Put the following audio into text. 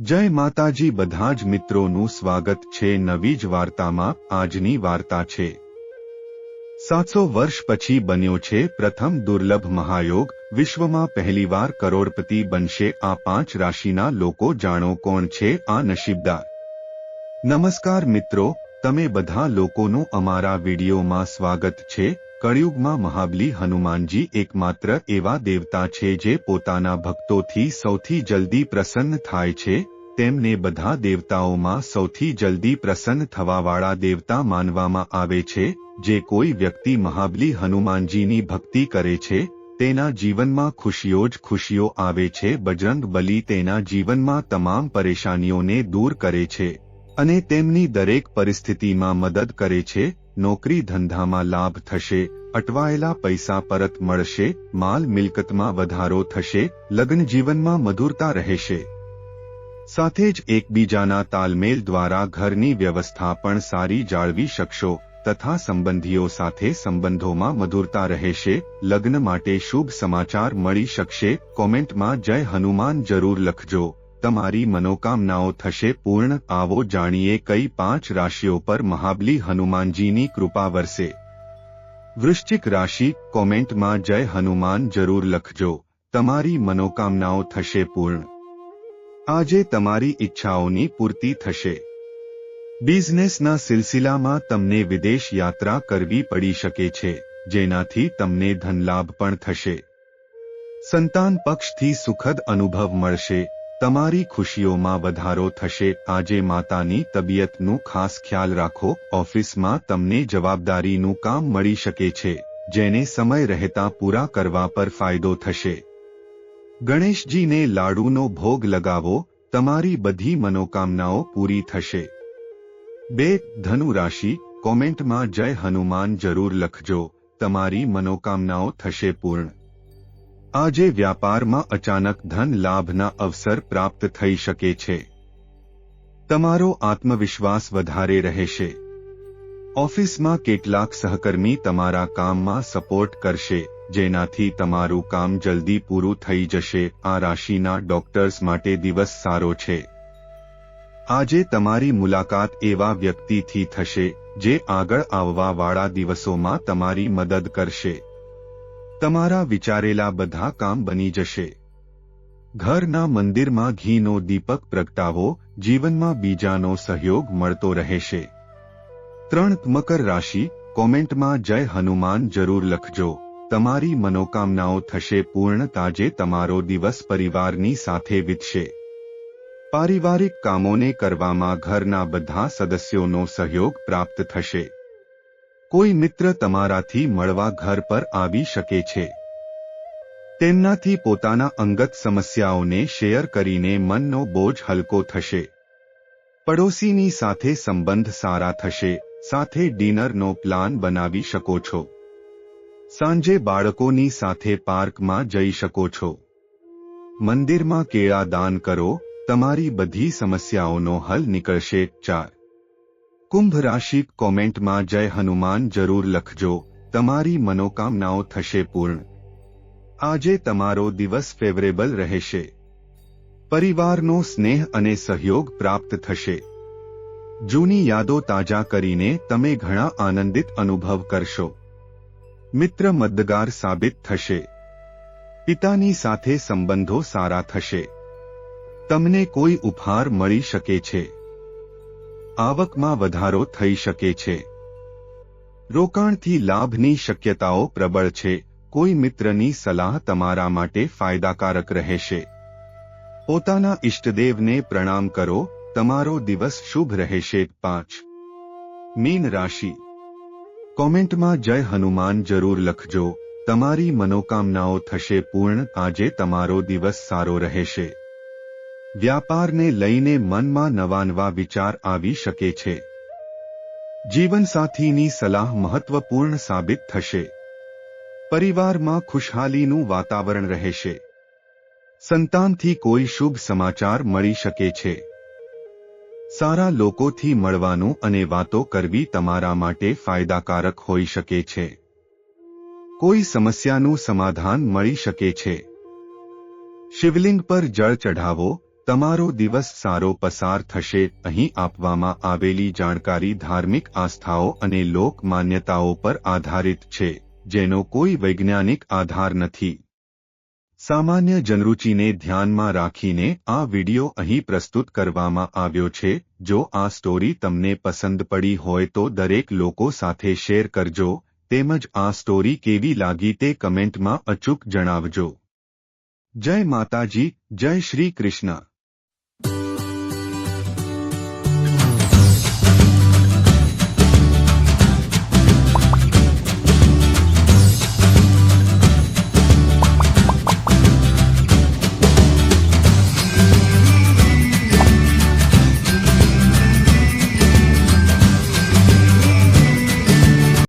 જય માતાજી, બધા જ મિત્રોનું સ્વાગત છે નવી જ વાર્તામાં, આજની વાર્તા છે. સાતસો વર્ષ પછી બન્યો છે પ્રથમ દુર્લભ મહાયોગ, વિશ્વમાં પહેલીવાર કરોડપતિ બનશે આ પાંચ રાશિના લોકો જાણો કોણ છે આ નસીબદાર. નમસ્કાર મિત્રો, તમે બધા લોકોનું અમારા વિડીયોમાં સ્વાગત છે કળિયુગમાં મહાબલી હનુમાનજી એકમાત્ર એવા દેવતા છે જે પોતાના ભક્તોથી સૌથી જલ્દી પ્રસન્ન થાય છે. તેમને બધા દેવતાઓમાં સૌથી જલ્દી પ્રસન્ન થવાવાળા દેવતા માનવામાં આવે છે. જે કોઈ વ્યક્તિ મહાબલી હનુમાનજીની ભક્તિ કરે છે, તેના જીવનમાં ખુશીઓ જ ખુશીઓ આવે છે. બજરંગ બલી તેના જીવનમાં તમામ પરેશાનીઓને દૂર કરે છે અને તેમની દરેક પરિસ્થિતિમાં મદદ કરે છે. નોકરી ધંધામાં લાભ થશે, અટવાયેલા પૈસા પરત મળશે, માલ મિલકતમાં વધારો થશે, લગ્ન જીવનમાં મધુરતા રહેશે. સાથે જ એકબીજાના તાલમેલ દ્વારા ઘરની વ્યવસ્થા પણ સારી જાળવી શકશો, તથા સંબંધીઓ સાથે સંબંધોમાં મધુરતા રહેશે, લગ્ન માટે શુભ સમાચાર મળી શકશે, કોમેન્ટમાં જય હનુમાન જરૂર લખજો. તમારી મનોકામનાઓ થશે પૂર્ણ. આવો જાણીએ કઈ પાંચ રાશિઓ પર મહાબલી હનુમાનજીની કૃપા વરસે. વૃશ્ચિક રાશિ, કોમેન્ટમાં જય હનુમાન જરૂર લખજો. તમારી મનોકામનાઓ થશે પૂર્ણ. આજે તમારી ઈચ્છાઓની પૂર્તિ થશે. બિઝનેસના સિલસિલામાં તમને વિદેશ યાત્રા કરવી પડી શકે છે, જેનાથી તમને ધનલાભ પણ થશે. સંતાન પક્ષથી સુખદ અનુભવ મળશે. તમારી ખુશીઓમાં વધારો થશે. આજે માતાની તબિયતનું ખાસ ખ્યાલ રાખો. ઓફિસમાં તમને જવાબદારીનું કામ મળી શકે છે, જેને સમય રહેતા પૂરા કરવા પર ફાયદો થશે. ગણેશજીને લાડુનો ભોગ લગાવો. તમારી બધી મનોકામનાઓ પૂરી થશે. બે ધનુ રાશિ કોમેન્ટમાં જય હનુમાન જરૂર લખજો. તમારી મનોકામનાઓ થશે પૂર્ણ. આજે વ્યાપારમાં અચાનક ધન લાભના અવસર પ્રાપ્ત થઈ શકે છે. તમારો આત્મવિશ્વાસ વધારે રહેશે. ઓફિસમાં કેટલાક સહકર્મી તમારા કામમાં સપોર્ટ કરશે, જેનાથી તમારું કામ જલ્દી પૂરું થઈ જશે. આ રાશિના ડોક્ટર્સ માટે દિવસ સારો છે. આજે તમારી મુલાકાત એવા વ્યક્તિથી થશે, જે આગળ આવવાવાળા દિવસોમાં તમારી મદદ કરશે. તમારા વિચારેલા બધા કામ બની જશે. ઘરના મંદિરમાં ઘીનો દીપક પ્રગટાવો, જીવનમાં બીજાનો સહયોગ મળતો રહેશે. ત્રણ મકર રાશિ, કોમેન્ટમાં જય હનુમાન જરૂર લખજો. તમારી મનોકામનાઓ થશે પૂર્ણ તાજે તમારો દિવસ પરિવારની સાથે વીતશે. પારિવારિક કામોને કરવામાં ઘરના બધા સદસ્યોનો સહયોગ પ્રાપ્ત થશે. કોઈ મિત્ર તમારાથી મળવા ઘર પર આવી શકે છે. તેમનાથી પોતાના અંગત સમસ્યાઓને શેર કરીને મનનો બોજ હલકો થશે. પડોશીની સાથે સંબંધ સારા થશે, સાથે ડિનરનો પ્લાન બનાવી શકો છો. સાંજે બાળકોની સાથે પાર્કમાં જઈ શકો છો. મંદિરમાં કેળા દાન કરો, તમારી બધી સમસ્યાઓનો હલ નીકળશે, ચાર. કુંભ રાશિ કોમેન્ટમાં જય હનુમાન જરૂર લખજો. તમારી મનોકામનાઓ થશે પૂર્ણ. આજે તમારો દિવસ ફેવરેબલ રહેશે. પરિવારનો સ્નેહ અને સહયોગ પ્રાપ્ત થશે. જૂની યાદો તાજા કરીને તમે ઘણા આનંદિત અનુભવ કરશો. મિત્ર મદદગાર સાબિત થશે. પિતાની સાથે સંબંધો સારા થશે. તમને કોઈ ઉપહાર મળી શકે છે. આવકમાં વધારો થઈ શકે છે. રોકાણથી લાભની શક્યતાઓ પ્રબળ છે. કોઈ મિત્રની સલાહ તમારા માટે ફાયદાકારક રહેશે. પોતાના ઇષ્ટદેવને પ્રણામ કરો. તમારો દિવસ શુભ રહેશે. પાંચ. મીન રાશિ. કોમેન્ટમાં જય હનુમાન જરૂર લખજો. તમારી મનોકામનાઓ થશે પૂર્ણ. આજે તમારો દિવસ સારો રહેશે. વ્યાપારને લઈને મનમાં નવા નવા વિચાર આવી શકે છે. જીવનસાથીની સલાહ મહત્વપૂર્ણ સાબિત થશે. પરિવારમાં ખુશહાલીનું વાતાવરણ રહેશે. સંતાનથી કોઈ શુભ સમાચાર મળી શકે છે. સારા લોકોથી મળવાનું અને વાતો કરવી તમારા માટે ફાયદાકારક હોઈ શકે છે. કોઈ સમસ્યાનું સમાધાન મળી શકે છે. શિવલિંગ પર જળ ચઢાવો તમારો દિવસ સારો પસાર થશે, અહીં આપવામાં આવેલી જાણકારી ધાર્મિક આસ્થાઓ અને લોક માન્યતાઓ પર આધારિત છે, જેનો કોઈ વૈજ્ઞાનિક આધાર નથી. સામાન્ય જનરૂચિને ધ્યાનમાં રાખીને આ વિડિયો અહીં પ્રસ્તુત કરવામાં આવ્યો છે, જો આ સ્ટોરી તમને પસંદ પડી હોય તો દરેક લોકો સાથે શેર કરજો, તેમજ આ સ્ટોરી કેવી લાગી તે કમેન્ટમાં અચૂક જણાવજો. જય માતાજી, જય શ્રી કૃષ્ણ.